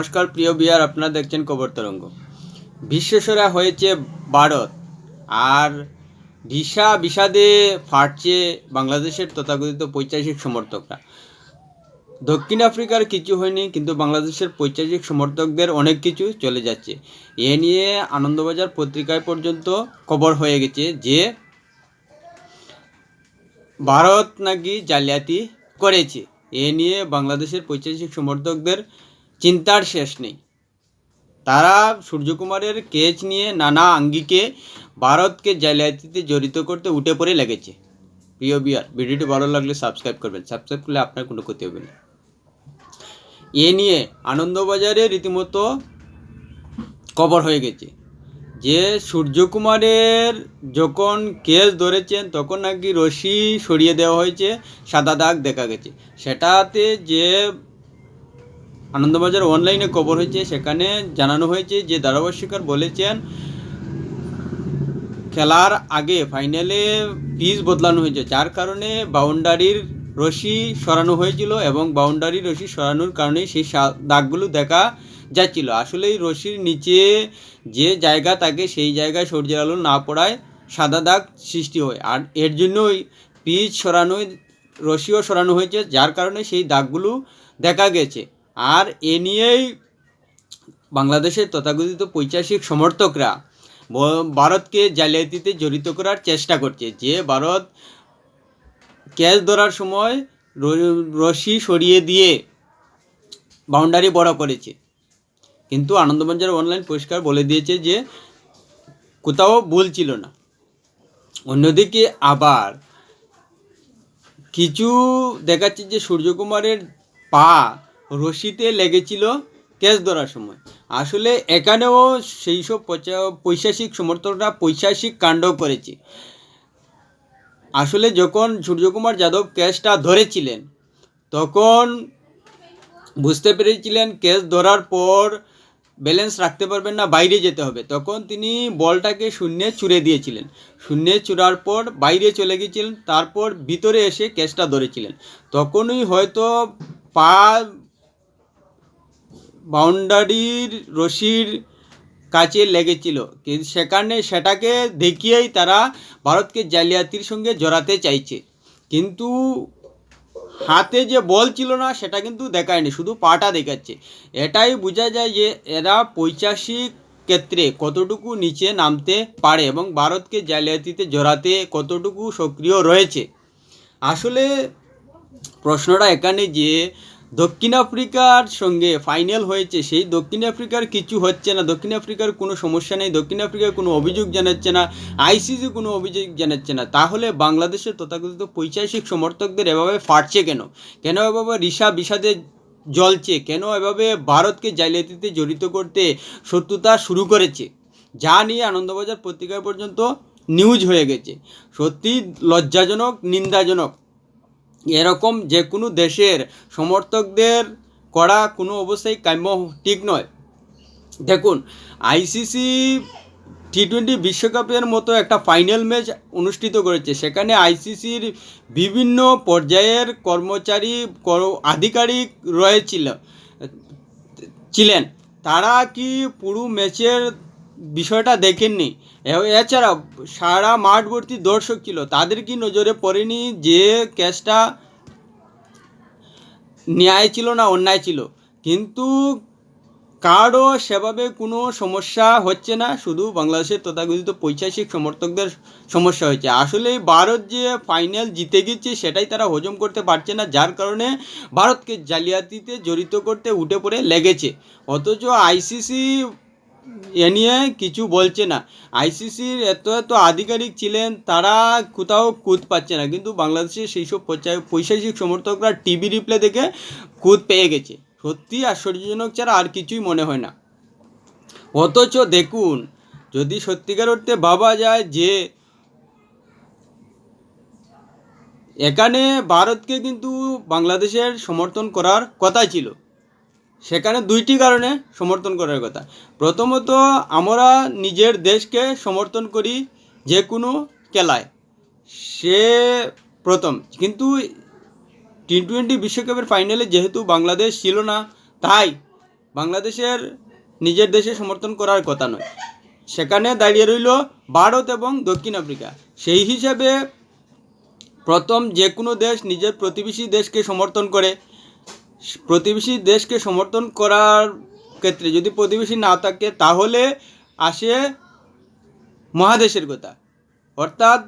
নমস্কার, প্রিয় বিয়ার, আপনারা দেখছেন কবর তরঙ্গ। বিশ্বসেরা হয়েছে ভারত, আর ভিসা বিষাদে ফাটছে বাংলাদেশের তথাকথিত পৈচাসিক সমর্থকরা। দক্ষিণ আফ্রিকার কিছু হয়নি, কিন্তু বাংলাদেশের পৈচাসিক সমর্থকদের অনেক কিছু চলে যাচ্ছে। এ নিয়ে আনন্দবাজার পত্রিকায় পর্যন্ত খবর হয়ে গেছে যে, ভারত নাকি জালিয়াতি করেছে। এ নিয়ে বাংলাদেশের পৈচাসিক সমর্থকদের চিন্তার শেষ নেই। তারা সূর্যকুমারের কেচ নিয়ে নানা আঙ্গিকে ভারতকে জালিয়াতিতে জড়িত করতে উঠে পড়ে লেগেছে। প্রিয় বিয়ার ভিডিওটি ভালো লাগলে সাবস্ক্রাইব করবেন। সাবস্ক্রাইব করলে আপনার কোনো ক্ষতি হবে না। এ নিয়ে আনন্দবাজারে রীতিমতো কবর হয়ে গেছে। যে সূর্যকুমারের যখন কেস ধরেছেন, তখন নাকি রশি সরিয়ে দেওয়া হয়েছে, সাদা দাগ দেখা গেছে। সেটাতে যে আনন্দবাজার অনলাইনে খবর হয়েছে, সেখানে জানানো হয়েছে যে ধারাভাষ্যকার বলেছেন, খেলার আগে ফাইনালে পিচ বদলানো হয়েছে, যার কারণে বাউন্ডারির রশি সরানো হয়েছিল এবং বাউন্ডারি রশি সরানোর কারণে সেই দাগগুলো দেখা যাচ্ছিল। আসলে এই রশির নিচে যে জায়গা থাকে, সেই জায়গায় সূর্যের আলো না পড়ায় সাদা দাগ সৃষ্টি হয়। আর এর জন্যই পিচ সরানো রশিও সরানো হয়েছে, যার কারণে সেই দাগগুলো দেখা গেছে। আর এ নিয়েই বাংলাদেশের তথাকথিত পৈচাসিক সমর্থকরা ভারতকে জালিয়াতিতে জড়িত করার চেষ্টা করছে। যে ভারত ক্যাচ ধরার সময় রশি সরিয়ে দিয়ে বাউন্ডারি বড় করেছে। কিন্তু আনন্দবাজার অনলাইন পরিষ্কার বলে দিয়েছে যে কোথাও ভুল ছিল না। অন্যদিকে আবার কিছু দেখাচ্ছে যে সূর্যকুমারের পা রশিতে লেগেছিল ক্যাচ ধরার সময়। আসলে এখানেও সেই সব পৈশাসিক সমর্থকরা পৈশাসিক কাণ্ড করেছে। আসলে যখন সূর্যকুমার যাদব ক্যাচটা ধরেছিলেন, তখন বুঝতে পেরেছিলেন ক্যাচ ধরার পর ব্যালেন্স রাখতে পারবেন না, বাইরে যেতে হবে। তখন তিনি বলটাকে শূন্যে ছুঁড়ে দিয়েছিলেন। শূন্যে চূড়ার পর বাইরে চলে গিয়েছিলেন তারপর ভিতরে এসে ক্যাচটা ধরেছিলেন। তখনই হয়তো পা বাউন্ডারির রশির কাছে লেগেছিল। কিন্তু সেখানে সেটাকে দেখিয়েই তারা ভারতকে জালিয়াতির সঙ্গে জড়াতে চাইছে। কিন্তু হাতে যে বল ছিল না, সেটা কিন্তু দেখায়নি, শুধু পাটা দেখাচ্ছে। এটাই বোঝা যায় যে এরা পৈচাসিক ক্ষেত্রে কতটুকু নিচে নামতে পারে এবং ভারতকে জালিয়াতিতে জড়াতে কতটুকু সক্রিয় রয়েছে। আসলে প্রশ্নটা এখানে যে দক্ষিণ আফ্রিকার সঙ্গে ফাইনাল হয়েছে সেই দক্ষিণ আফ্রিকার কিছু হচ্ছে না। দক্ষিণ আফ্রিকার কোনো সমস্যা নেই। দক্ষিণ আফ্রিকার কোনো অভিযোগ জানাচ্ছে না। আইসিসি কোনো অভিযোগ জানাচ্ছে না। তাহলে বাংলাদেশের তথাকথিত পৈশাসিক সমর্থকদের এভাবে ফাটছে কেন? কেন এভাবে রিসা বিষাদে জ্বলছে? কেন এভাবে ভারতকে জালিয়াতিতে জড়িত করতে শত্রুতা শুরু করেছে? যা নিয়ে আনন্দবাজার পত্রিকা পর্যন্ত নিউজ হয়ে গেছে। সত্যি লজ্জাজনক, নিন্দাজনক। এরকম যে কোনো দেশের সমর্থকদের করা কোনো অবস্থায় কাম্য ঠিক নয়। দেখুন আইসিসি টি টোয়েন্টি বিশ্বকাপের মতো একটা ফাইনাল ম্যাচ অনুষ্ঠিত করেছে। সেখানে আইসিসির বিভিন্ন পর্যায়ের কর্মচারী, কর- আধিকারিক রয়েছিল, ছিলেন। তারা কি পুরো ম্যাচের বিষয়টা দেখেননি। এছাড়া সারা মাঠ ভর্তি দর্শক ছিল, তাদের কি নজরে পড়েনি যে ক্যাচটা ন্যায় ছিল না অন্যায় ছিল? কিন্তু কারও সেভাবে কোনো সমস্যা হচ্ছে না, শুধু বাংলাদেশের তথাকথিত পৈশাসিক সমর্থকদের সমস্যা হয়েছে। আসলে ভারত যে ফাইনাল জিতে গেছে, সেটাই তারা হজম করতে পারছে না, যার কারণে ভারতকে জালিয়াতিতে জড়িত করতে উঠে পড়ে লেগেছে। অথচ আইসিসি এ নিয়ে কিছু বলছে না। আইসিসির এত এত আধিকারিক ছিলেন, তারা কোথাও কুদ পাচ্ছে না। কিন্তু বাংলাদেশের সেই সব পৈশাচিক সমর্থকরা টিভি রিপ্লে দেখে কুদ পেয়ে গেছে। সত্যি আশ্চর্যজনক ছাড়া আর কিছুই মনে হয় না। অথচ দেখুন, যদি সত্যিকার অর্থে ভাবা যায় যে এখানে ভারতকে কিন্তু বাংলাদেশের সমর্থন করার কথা ছিল। সেখানে দুইটি কারণে সমর্থন করার কথা। প্রথমত, আমরা নিজের দেশকে সমর্থন করি যে কোনো খেলায়। সে প্রথম। কিন্তু টি টোয়েন্টি বিশ্বকাপের ফাইনালে যেহেতু বাংলাদেশ ছিল না, তাই বাংলাদেশের নিজের দেশে সমর্থন করার কথা নয়। সেখানে দাঁড়িয়ে রইল ভারত এবং দক্ষিণ আফ্রিকা। সেই হিসাবে প্রথম যে কোনো দেশ নিজের প্রতিবেশী দেশকে সমর্থন করে প্রতিবেশী দেশকে সমর্থন করার ক্ষেত্রে যদি প্রতিবেশী না থাকে, তাহলে আসে মহাদেশের কথা। অর্থাৎ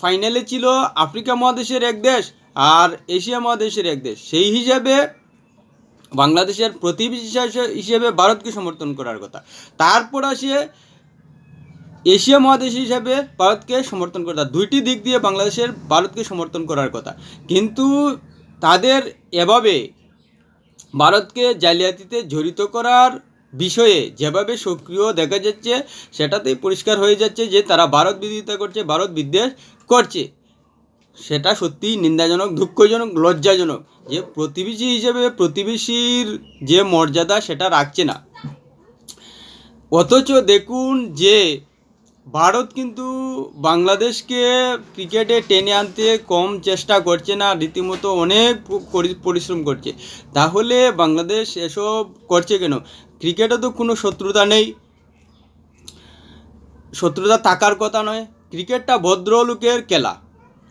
ফাইনালে ছিল আফ্রিকা মহাদেশের এক দেশ আর এশিয়া মহাদেশের এক দেশ। সেই হিসাবে বাংলাদেশের প্রতিবেশী হিসা- হিসেবে ভারতকে সমর্থন করার কথা। তারপর আসে এশিয়া মহাদেশ হিসাবে ভারতকে সমর্থন করা। দুইটি দিক দিয়ে বাংলাদেশের ভারতকে সমর্থন করার কথা। কিন্তু তাদের এভাবে ভারতকে জালিয়াতিতে জড়িত করার বিষয়ে যেভাবে সক্রিয় দেখা যাচ্ছে, সেটাতেই পরিষ্কার হয়ে যাচ্ছে যে তারা ভারত বিরোধিতা করছে, ভারত বিদ্বেষ করছে। সেটা সত্যিই নিন্দাজনক, দুঃখজনক, লজ্জাজনক যে প্রতিবেশী হিসেবে প্রতিবেশীর যে মর্যাদা সেটা রাখছে না। অথচ দেখুন যে ভারত কিন্তু বাংলাদেশকে ক্রিকেটে টেনে আনতে কম চেষ্টা করছে না, রীতিমতো অনেক পরিশ্রম করছে। তাহলে বাংলাদেশ এসব করছে কেন? ক্রিকেটে তো কোনো শত্রুতা নেই। শত্রুতা থাকার কথা নয়, ক্রিকেটটা ভদ্রলোকের খেলা।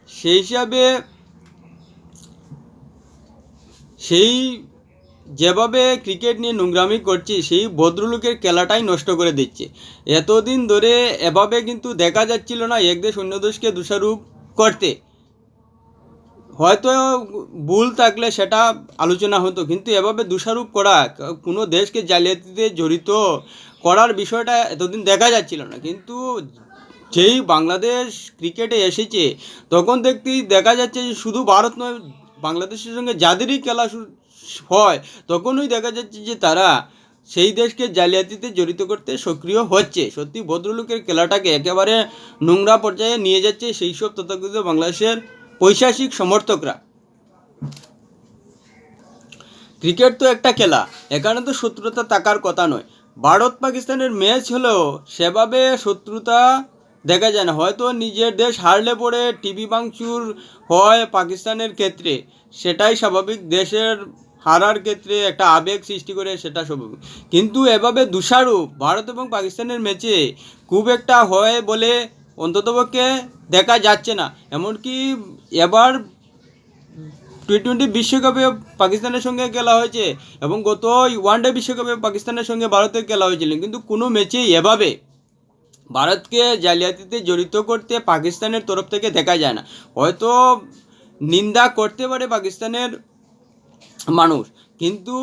সেই হিসাবে সেই যেভাবে ক্রিকেট নিয়ে নোংরামি করছে, সেই ভদ্রলোকের খেলাটাই নষ্ট করে দিচ্ছে। এতদিন ধরে এভাবে কিন্তু দেখা যাচ্ছিল না, এক দেশ অন্য দেশকে দোষারোপ করতে। হয়তো ভুল থাকলে সেটা আলোচনা হতো, কিন্তু এভাবে দোষারোপ করা, কোনো দেশকে জালিয়াতিতে জড়িত করার বিষয়টা এতদিন দেখা যাচ্ছিল না। কিন্তু যেই বাংলাদেশ ক্রিকেটে এসেছে, তখন দেখতেই দেখা যাচ্ছে যে শুধু ভারত নয় বাংলাদেশের সঙ্গে যাদেরই খেলা হয়, তখনই দেখা যাচ্ছে যে তারা সেই দেশকে জালিয়াতিতে জড়িত করতে সক্রিয় হচ্ছে। সত্যি ভদ্রলোকের খেলাটাকে একেবারে নোংরা পর্যায়ে নিয়ে যাচ্ছে সেই সব তথাকথিত বাংলাদেশের পৈশাসিক সমর্থকরা। ক্রিকেট তো একটা খেলা, এখানে তো শত্রুতা থাকার কথা নয়। ভারত পাকিস্তানের ম্যাচ হলেও সেভাবে শত্রুতা দেখা যায় না। হয়তো নিজের দেশ হারলে পড়ে টিভি ভাঙচুর হয় পাকিস্তানের ক্ষেত্রে। সেটাই স্বাভাবিক। দেশের হারার ক্ষেত্রে একটা আবেগ সৃষ্টি করে সেটা স্বাভাবিক। কিন্তু এভাবে দুষারূপ ভারত এবং পাকিস্তানের ম্যাচে খুব একটা হয় বলে অন্ততপক্ষে দেখা যাচ্ছে না। এমনকি এবার টি টোয়েন্টি বিশ্বকাপে পাকিস্তানের সঙ্গে খেলা হয়েছে এবং গত ওয়ানডে বিশ্বকাপে পাকিস্তানের সঙ্গে ভারতের খেলা হয়েছিল। কিন্তু কোনো ম্যাচেই এভাবে ভারতকে জালিয়াতিতে জড়িত করতে পাকিস্তানের তরফ থেকে দেখা যায় না। হয়তো নিন্দা করতে পারে পাকিস্তানের মানুষ, কিন্তু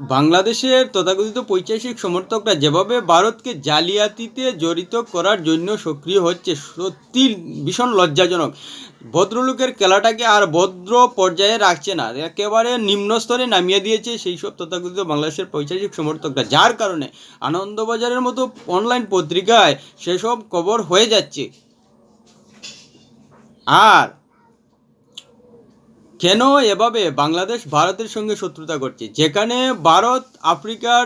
বাংলাদেশের তথাকথিত পৈশাসিক সমর্থকরা যেভাবে ভারতকে জালিয়াতিতে জড়িত করার জন্য সক্রিয় হচ্ছে, সত্যি ভীষণ লজ্জাজনক। ভদ্রলোকের খেলাটাকে আর ভদ্র পর্যায়ে রাখছে না। একেবারে নিম্ন স্তরে নামিয়ে দিয়েছে সেই সব তথাকথিত বাংলাদেশের পৈশাসিক সমর্থকরা, যার কারণে আনন্দবাজারের মতো অনলাইন পত্রিকায় সেসব খবর হয়ে যাচ্ছে। আর কেন এভাবে বাংলাদেশ ভারতের সঙ্গে শত্রুতা করছে? যেখানে ভারত আফ্রিকার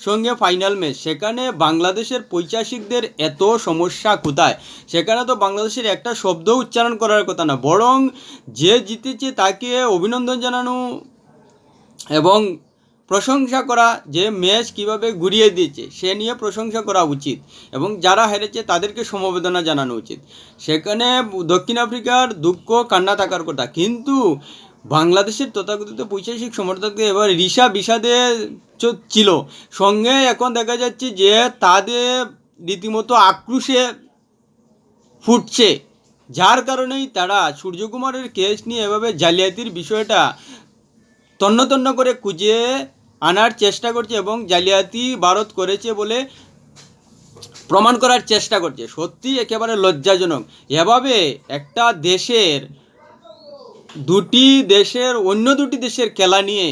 সঙ্গে ফাইনাল ম্যাচ সেখানে বাংলাদেশের পৈচাসিকদের এত সমস্যা কোথায়? সেখানে তো বাংলাদেশের একটা শব্দ উচ্চারণ করার কথা না, বরং যে জিতেছে তাকে অভিনন্দন জানানো এবং প্রশংসা করা যে ম্যাচ কীভাবে ঘুরিয়ে দিয়েছে, সে নিয়ে প্রশংসা করা উচিত এবং যারা হেরেছে তাদেরকে সমবেদনা জানানো উচিত। সেখানে দক্ষিণ আফ্রিকার দুঃখ, কান্না থাকার কথা। কিন্তু বাংলাদেশের তথাকথিত পৈশাসিক সমর্থকদের এবার রিসা বিষাদে ছিল। সঙ্গে এখন দেখা যাচ্ছে যে তাদের রীতিমতো আক্রোশে ফুটছে, যার কারণেই তারা সূর্যকুমারের কেস নিয়ে এভাবে জালিয়াতির বিষয়টা তন্ন তন্ন করে খুঁজে আনার চেষ্টা করছে এবং জালিয়াতি ভারত করেছে বলে প্রমাণ করার চেষ্টা করছে। সত্যি একেবারে লজ্জাজনক। এভাবে একটা দেশের দুটি দেশের, অন্য দুটি দেশের খেলা নিয়ে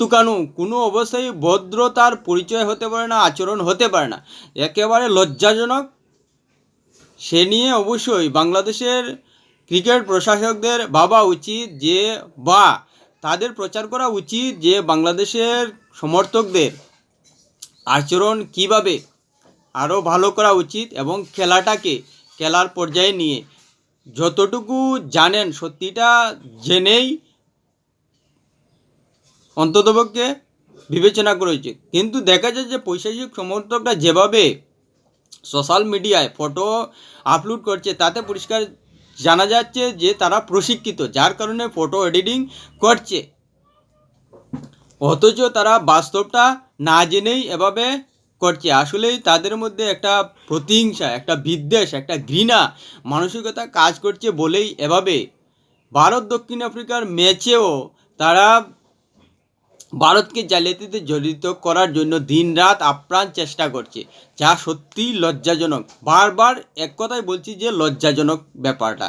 তুকানো, কোনো অবস্থায় ভদ্রতার পরিচয় হতে পারে না, আচরণ হতে পারে না, একেবারে লজ্জাজনক। সে নিয়ে অবশ্যই বাংলাদেশের ক্রিকেট প্রশাসকদের ভাবা উচিত যে, বা তাদের প্রচার করা উচিত যে বাংলাদেশের সমর্থকদের আচরণ কীভাবে আরও ভালো করা উচিত এবং খেলাটাকে খেলার পর্যায়ে নিয়ে যতটুকু জানেন সত্যিটা জেনেই অন্ততপক্ষে বিবেচনা করা উচিত। কিন্তু দেখা যায় যে পৈশাচিক সমর্থকরা যেভাবে সোশ্যাল মিডিয়ায় ফটো আপলোড করছে, তাতে পরিষ্কার জানা যাচ্ছে যে তারা প্রশিক্ষিত, যার কারণে ফটো এডিটিং করছে। অথচ তারা বাস্তবটা না জেনেই এভাবে করছে। আসলেই তাদের মধ্যে একটা প্রতিহিংসা, একটা বিদ্বেষ, একটা ঘৃণা, মানসিকতা কাজ করছে বলেই এভাবে। ভারত, দক্ষিণ আফ্রিকার ম্যাচেও তারা ভারতকে জালিয়াতিতে জড়িত করার জন্য দিনরাত আপ্রাণ চেষ্টা করছে, যা সত্যিই লজ্জাজনক। বারবার এক কথাই বলছি যে লজ্জাজনক ব্যাপারটা।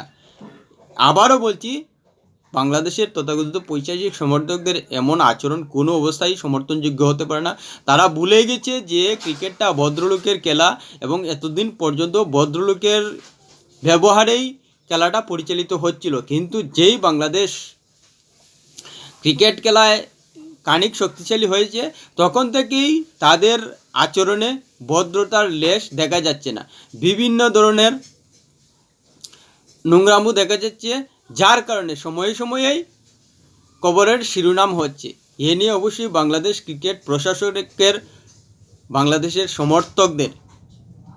আবারও বলছি, বাংলাদেশের তথাকথিত পৈশাচিক সমর্থকদের এমন আচরণ কোনো অবস্থায় সমর্থনযোগ্য হতে পারে না। তারা ভুলে গেছে যে ক্রিকেটটা ভদ্রলোকের খেলা এবং এতদিন পর্যন্ত ভদ্রলোকের ব্যবহারেই খেলাটা পরিচালিত হচ্ছিল। কিন্তু যেই বাংলাদেশ ক্রিকেট খেলায় কানিক শক্তিশালী হয়েছে, তখন থেকেই তাদের আচরণে ভদ্রতার লেশ দেখা যাচ্ছে না। বিভিন্ন ধরনের নোংরামু দেখা যাচ্ছে, যার কারণে সময়ে সময়েই কবরের শিরোনাম হচ্ছে। এ নিয়ে অবশ্যই বাংলাদেশ ক্রিকেট প্রশাসকের, বাংলাদেশের সমর্থকদের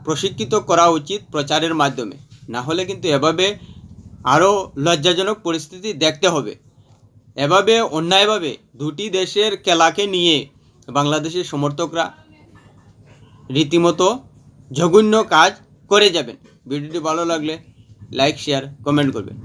প্রশিক্ষিত করা উচিত প্রচারের মাধ্যমে। না হলে কিন্তু এভাবে আরও লজ্জাজনক পরিস্থিতি দেখতে হবে। এভাবে অন্যায়ভাবে দুটি দেশের খেলাকে নিয়ে বাংলাদেশের সমর্থকরা রীতিমতো জঘন্য কাজ করে যাবেন। ভিডিওটি ভালো লাগলে লাইক শেয়ার কমেন্ট করবেন।